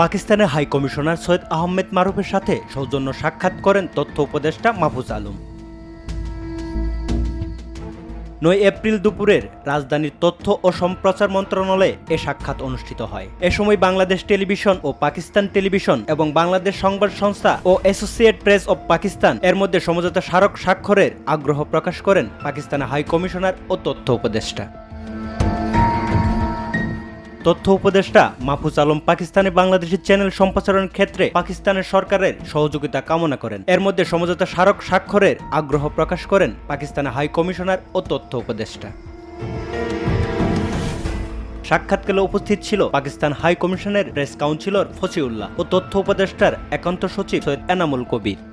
পাকিস্তানের high commissioner Syed Ahmed মারুফের সাথে সৌজন্য সাক্ষাৎ করেন তথ্য উপদেষ্টা মাহফুজ আলম। নয় এপ্রিল দুপুরের রাজধানীর তথ্য ও সম্প্রচার মন্ত্রণালয়ে এ সাক্ষাৎ অনুষ্ঠিত হয়। এ সময় বাংলাদেশ টেলিভিশন ও পাকিস্তান টেলিভিশন এবং বাংলাদেশ সংবাদ সংস্থা ও অ্যাসোসিয়েট প্রেস অব পাকিস্তান এর মধ্যে সমঝোতা স্মারক স্বাক্ষরের আগ্রহ প্রকাশ করেন পাকিস্তানের হাই কমিশনার ও তথ্য উপদেষ্টা। তথ্য উপদেষ্টা মাহফুজ আলম পাকিস্তানে বাংলাদেশের চ্যানেল সম্প্রচারণের ক্ষেত্রে পাকিস্তানের সরকারের সহযোগিতা কামনা করেন। এর মধ্যে সমঝোতা স্মারক স্বাক্ষরের আগ্রহ প্রকাশ করেন পাকিস্তানের হাই কমিশনার ও তথ্য উপদেষ্টা। সাক্ষাৎকালে উপস্থিত ছিল পাকিস্তান হাই কমিশনের প্রেস কাউন্সিলর ফসিউল্লাহ ও তথ্য উপদেষ্টার একান্ত সচিব সৈয়দ এনামুল কবির।